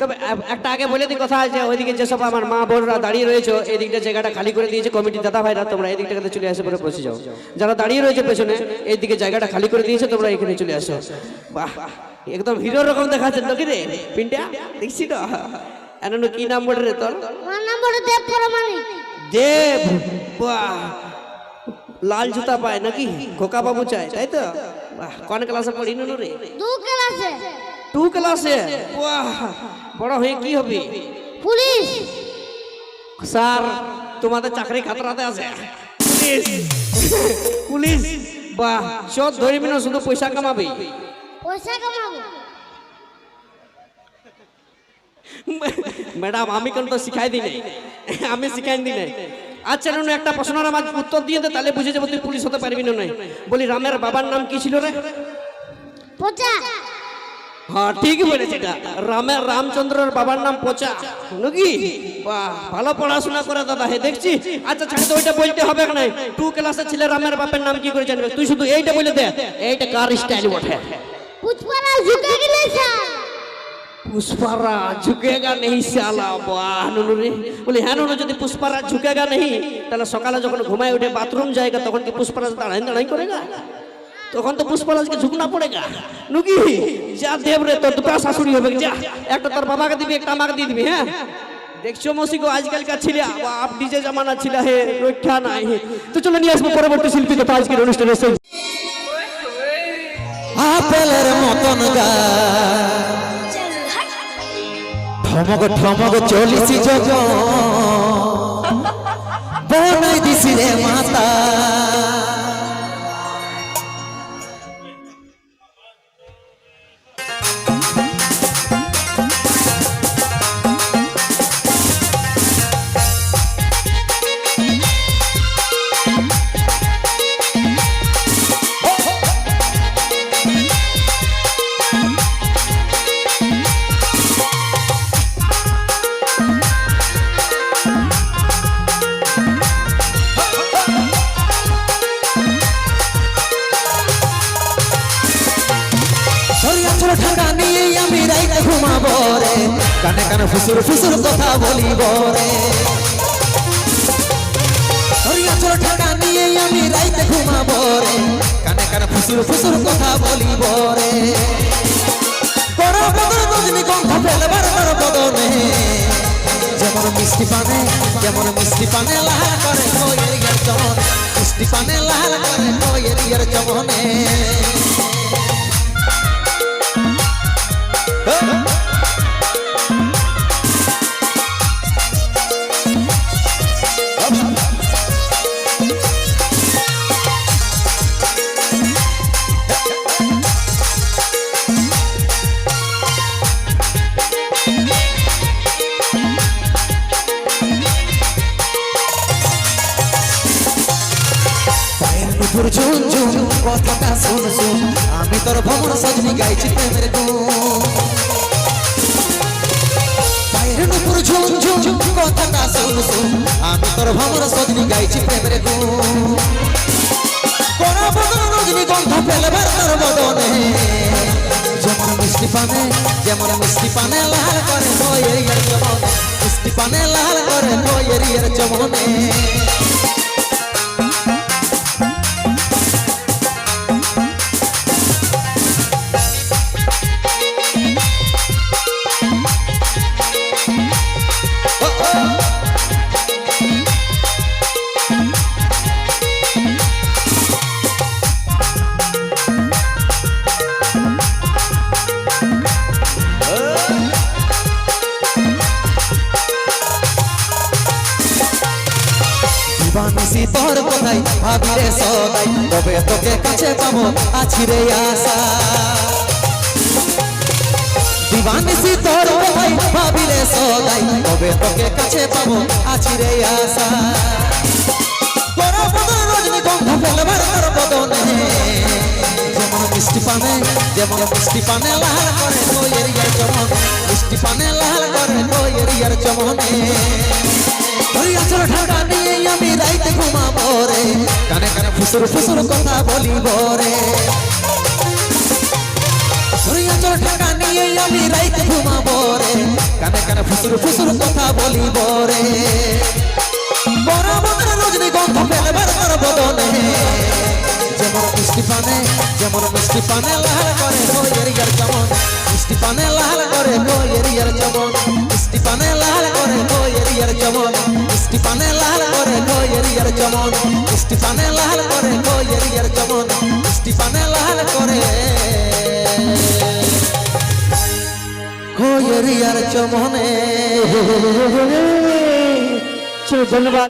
তবে একটা আগে বলে দিই কথা আছে ওইদিকে যেসব আমার মা বোনরা দাঁড়িয়ে রয়েছে এই দিকটা জায়গাটা খালি করে দিয়েছে কমিটি দাদা ভাইরা তোমরা এই দিকটাতে চলে আসে পরে বসে যাও। যারা দাঁড়িয়ে রয়েছে পেছনে এই দিকে জায়গাটা খালি করে দিয়েছে তোমরা এখানে চলে আসো। বাহ একদম হিরো রকম দেখাচ্ছে তো কি রে? পিন্টা দেখছি তো। এন কি নাম বলে রে তোর? আমার নাম বড় দেব পরমাণিক দেব? বাহ। লাল জুতা পায় নাকি? খোকা বাবু চায় তাই তো? কোন ক্লাসে পড়ি নুনু রে? দু ক্লাসে। টু ক্লাসে? বাহ বড় হয়ে কি হবে? পুলিশ। স্যার তোমাদের চাকরি খাতরাতে আছে। পুলিশ। পুলিশ। বাহ সব ধরবি না শুধু পয়সা কামাবি। পয়সা কামাবো। ম্যাডাম আমি কোন তো শিখাই দিই আমি শিখাই দিই আচ্ছা নুনু একটা প্রশ্নের আমার উত্তর দিয়ে দে তাহলে বুঝে যাব তুই পুলিশ হতে পারবি না নাই বলি রামের বাবার নাম কি ছিল রে? পচা হ্যাঁ ঠিক বলেছে এটা। রামের রামচন্দ্রের বাবার নাম পচা নাকি বাহ ভালো পড়াশোনা করে দাদা হে দেখছি? আচ্ছা ছাড় তো ওইটা বলতে হবে না। টু ক্লাসের ছেলে রামের বাপের নাম কি করে জানবে? তুই শুধু এইটা বলে দে এইটা কার স্টাইল বটে? পুচপারা ঝুঁকে গেলে স্যার। পুষ্পারা ঝুঁকেগা নেই শালা, বাহানুনু রে। বলি হ্যাঁ নুনু, যদি পুষ্পারা ঝুঁকেগা নেই, তাহলে সকালে যখন ঘুমায় উঠে বাথরুম যায়গা, তখন কি পুষ্পারাজ দাঁড়াই দাঁড়াই করে গা? তখন তো পুষ্পারাজকে ঝুঁকনা পড়েগা নুকি, যা দেব রে, তোর দুটা শাশুড়ি হবে যা। একটা তোর বাবাকে দিবি, একটা আমাকে দিয়ে দিবি হ্যাঁ? দেখছ মসি গো, আজকালকার ছিল আপ ডিজে জামানা ছিল হে, রক্ষা নাই তো চলো নিয়ে আসব পরবর্তী শিল্পী তো আজকের অনুষ্ঠানে আপেলের মতন গা। ঠমক ঠমক চলিছি জগ বনাই দিছি রে মাতা রে কানে কানে ফুসুর ফুসুর কথা বলিব রে আমি রাইতে রে। কানে কানে ফুসুর ফুসুর কথা বলিব রে যেমন মিষ্টি পানে, যেমন মিষ্টি পানে লাল করে মিষ্টি পানে লাল করে চমনে। নুপুর ঝুন ঝুন কথাটা শুন শুন, আমি তোর ভ্রমণ সজনি গাইছি প্রেমের পায়ের নুপুর ঝুন ঝুন কথাটা শুন শুন, আমি তোর ভ্রমণ সজনি গাইছি প্রেমের কোন যেমন মিষ্টি পানে, যেমন মিষ্টি পানে লাল করে মিষ্টি পানে লাল করে চমনে দিবানিসি তোর কোথায় ভাবি রে সদাই, তবে তোকে কাছে পাবো, আছি রে আশা। দিবানিসি তোর কোথায় ভাবি রে সদাই, তবে তোকে কাছে পাবো, আছি রে আশা। তোর মিষ্টি পানে লাল করে চমনে। ঠান্ডা নিয়ে শ্বশুর ফুসুর কথা বলিব রে। পিছর ঢাকা নিয়ে আমি রাইতে ঘুমাবো রে। কানে কানে ফুসুর ফুসুর কথা বলিব রে। বরাবর রজনী গন্ধ ফেলবার তোর বদনে। যেমন মিষ্টি পানে, যেমন মিষ্টি পানে লাল করে বইয়ের চমন স্টিফানে লাল করে বইয়ের এরিয়ার চমন স্টিফানে লাল করে। কোয়ের এরিয়ার চমনে ধন্যবাদ।